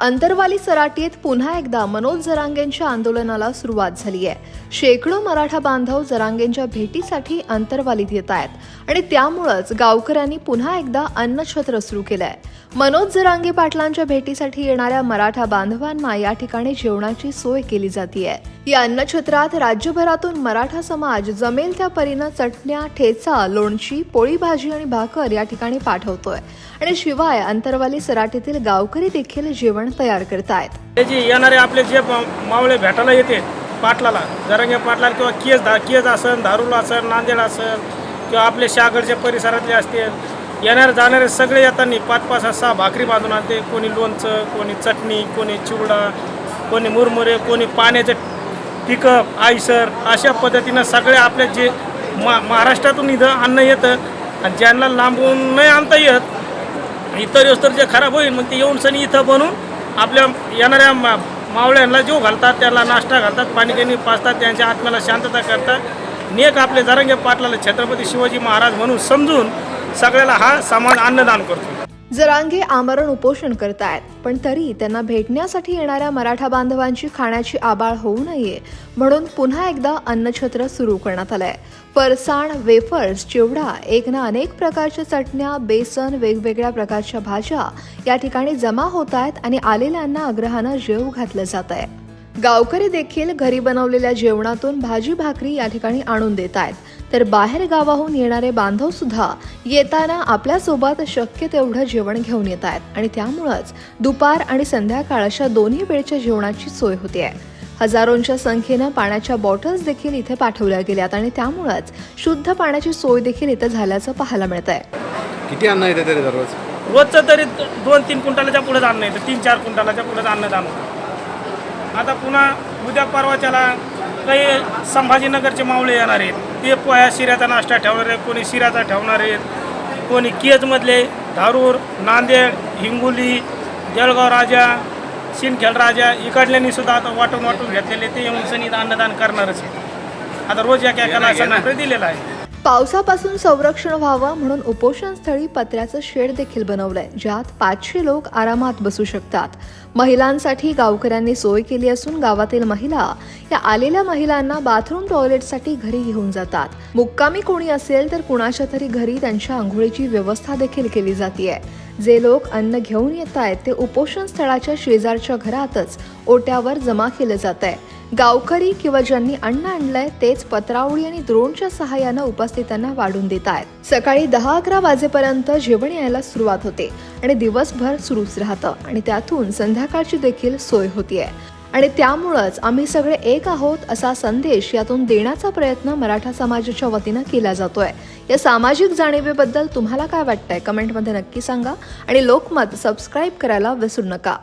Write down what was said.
अंतरवाली सराटीत पुन्हा एकदा मनोज जरांगेंच्या आंदोलनाला सुरुवात झाली आहे. शेकडो मराठा बांधव जरांगेंच्या भेटीसाठी अंतरवालीत येत आहेत आणि त्यामुळंच गावकऱ्यांनी पुन्हा एकदा अन्नछत्र सुरू केलंय. मनोज जरांगे पाटलांच्या भेटीसाठी येणाऱ्या मराठा बांधवांना या ठिकाणी जेवणाची सोय केली जाते या अन्नछत्रात राज्यभरातून मराठा समाज जमेल त्या परीनं चटण्या ठेचा लोणची पोळी भाजी आणि भाकर या ठिकाणी पाठवतोय. आणि शिवाय अंतरवाली सराटीतील गावकरी देखील जेवण तयार करतायत. आहेत येणारे आपले जे मा- मावळे भेटायला येते पाटलाला जरंगे पाटलाला किंवा केस धा केज असेल धारूल असेल नांदेड असेल किंवा आपले शागडच्या परिसरातले असतील येणारे जाणारे सगळे येताना पाच पाच सहा भाकरी बांधून आणते. कोणी लोणचं कोणी चटणी कोणी चिवडा कोणी मुरमुरे कोणी पाण्याचे पिकअप आयसर अशा पद्धतीनं सगळे आपल्या जे मा महाराष्ट्रातून इथं अन्न येतं आणि ज्यांना लांबून नाही आणता येत इतर तर जे खराब होईल मग ते येऊन सनी इथं बनवून आपल्या येणाऱ्या मा मावळ्यांना जीव घालतात त्याला नाश्ता घालतात पाणी त्यांनी पाजतात त्यांच्या आत्म्याला शांतता करतात. नेक आपले जरंगे पाटलाला छत्रपती शिवाजी महाराज म्हणून समजून सगळ्याला हा समाज अन्नदान करतो. जरांगे आमरण उपोषण करतायत. पण तरी त्यांना भेटण्यासाठी येणाऱ्या मराठा बांधवांची खाण्याची आबाळ होऊ नये म्हणून पुन्हा एकदा अन्नछत्र सुरू करण्यात आलंय. फरसाण वेफर्स चिवडा एक ना अनेक प्रकारच्या चटण्या बेसन वेगवेगळ्या प्रकारच्या भाज्या या ठिकाणी जमा होत आहेत आणि आलेल्यांना आग्रहानं जेव घातलं जात आहे गावकरी देखील घरी बनवलेल्या जेवणातून भाजी भाकरी या ठिकाणी आणून देत आहेत. तर बाहेर गावाहून येणारे बांधव सुद्धा येताना आपल्यासोबत शक्य तेवढं जेवण घेऊन येत आहेत आणि त्यामुळंच दुपार आणि संध्याकाळ अशा दोन्ही वेळच्या जेवणाची सोय होते आहे. हजारोंच्या संख्येनं पाण्याच्या बॉटल्स देखील इथे पाठवल्या गेल्यात आणि त्यामुळंच शुद्ध पाण्याची सोय देखील इथं झाल्याचं पाहायला मिळत आहे. किती अन्न येते तरी दररोज? रोजचं तरी दोन तीन क्विंटलाच्या पुढेच अन्न येतं तीन चार क्विंटलाच्या पुढेच अन्नदान होतं आता पुन्हा उद्या परवाच्याला काही संभाजीनगरचे मावळे येणार आहेत. ते पोह्या शिऱ्याचा नाश्ता ठेवणार आहेत कोणी शिऱ्याचा ठेवणार आहेत कोणी केजमधले धारूर नांदेड हिंगोली जळगाव राजा शिनखेल राजा इकडल्यांनी सुद्धा आता वाटून वाटून घेतलेले ते येऊन सनी अन्नदान करणारच आहे आता रोज या एकाला असं दिलेला आहे. पावसापासून संरक्षण व्हावं म्हणून उपोषणस्थळी पत्र्याचं शेड देखील बनवलंय ज्यात पाचशे लोक आरामात बसू शकतात. महिलांसाठी गावकऱ्यांनी सोय केली असून गावातील महिला या आलेल्या महिलांना बाथरूम टॉयलेटसाठी घरी घेऊन जातात. मुक्कामी कोणी असेल तर कुणाच्या तरी घरी त्यांच्या आंघोळीची व्यवस्था देखील केली जाते जे लोक अन्न घेऊन येत आहेत ते उपोषण स्थळाच्या शेजारच्या घरातच ओट्यावर जमा केलं जात आहे गावकरी किंवा ज्यांनी अन्न आणलंय तेच पत्रावळी आणि द्रोणच्या सहाय्यानं उपस्थितांना वाढून देत आहेत. सकाळी दहा अकरा वाजेपर्यंत जेवण यायला सुरुवात होते आणि दिवसभर सुरूच राहतं आणि त्यातून संध्याकाळची देखील सोय होतीये. आणि त्यामुळंच आम्ही सगळे एक आहोत असा संदेश यातून देण्याचा प्रयत्न मराठा समाजाच्या वतीनं केला जातोय. या सामाजिक जाणीवेबद्दल तुम्हाला काय वाटतंय? कमेंटमध्ये नक्की सांगा आणि लोकमत सबस्क्राईब करायला विसरू नका.